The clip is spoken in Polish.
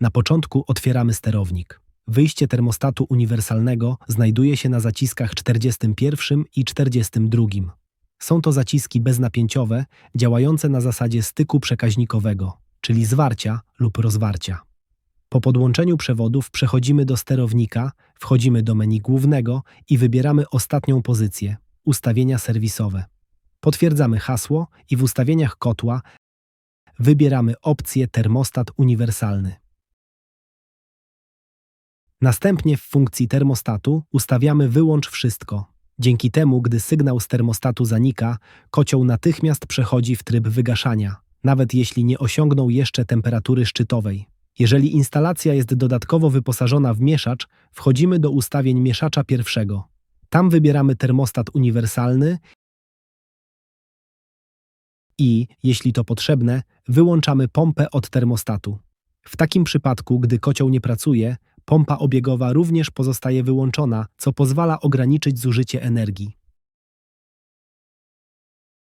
Na początku otwieramy sterownik. Wyjście termostatu uniwersalnego znajduje się na zaciskach 41 i 42. Są to zaciski beznapięciowe, działające na zasadzie styku przekaźnikowego, czyli zwarcia lub rozwarcia. Po podłączeniu przewodów przechodzimy do sterownika, wchodzimy do menu głównego i wybieramy ostatnią pozycję ustawienia serwisowe. Potwierdzamy hasło i w ustawieniach kotła wybieramy opcję termostat uniwersalny. Następnie w funkcji termostatu ustawiamy wyłącz wszystko. Dzięki temu, gdy sygnał z termostatu zanika, kocioł natychmiast przechodzi w tryb wygaszania, nawet jeśli nie osiągnął jeszcze temperatury szczytowej. Jeżeli instalacja jest dodatkowo wyposażona w mieszacz, wchodzimy do ustawień mieszacza pierwszego. Tam wybieramy termostat uniwersalny i, jeśli to potrzebne, wyłączamy pompę od termostatu. W takim przypadku, gdy kocioł nie pracuje, pompa obiegowa również pozostaje wyłączona, co pozwala ograniczyć zużycie energii.